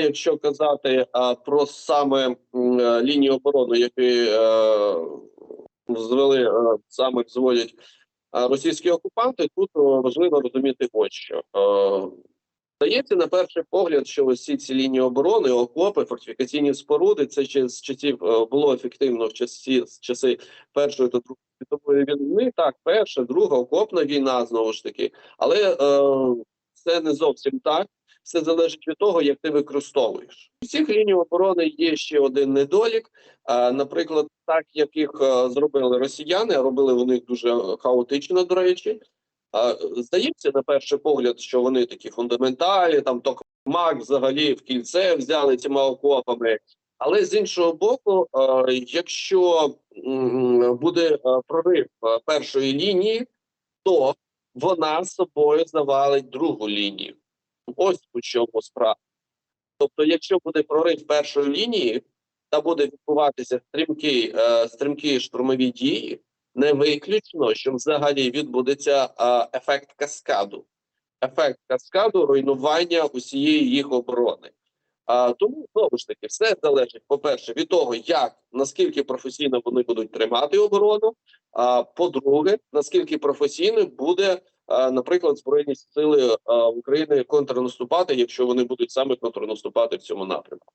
якщо казати а, про саме м, е, лінію оборони, які е, звели е, саме зводять е, російські окупанти, тут е, важливо розуміти ось що. Е, Здається, на перший погляд, що ось ці лінії оборони, окопи, фортифікаційні споруди, це ще з часів е, було ефективно в часі з часи першої та другої світової війни. Так, перша, друга окопна війна знову ж таки, але е, це не зовсім так. Все залежить від того, як ти використовуєш. У цих ліній оборони є ще один недолік. Наприклад, так як їх е, зробили росіяни, а робили вони дуже хаотично, до речі. Здається, на перший погляд, що вони такі фундаментальні, там токмак взагалі в кільце взяли цими окопами. Але з іншого боку, е, якщо буде е, прорив першої лінії, то вона собою завалить другу лінію. Ось у чому справа. Тобто, якщо буде прорив першої лінії та буде відбуватися стрімкі, е, стрімкі штурмові дії, не виключно, що взагалі відбудеться е, ефект каскаду, ефект каскаду руйнування усієї їх оборони. А, тому знову ж таки все залежить, по-перше, від того, як наскільки професійно вони будуть тримати оборону. А по-друге, наскільки професійно буде, наприклад, збройні сили України контрнаступати, якщо вони будуть саме контрнаступати в цьому напрямку.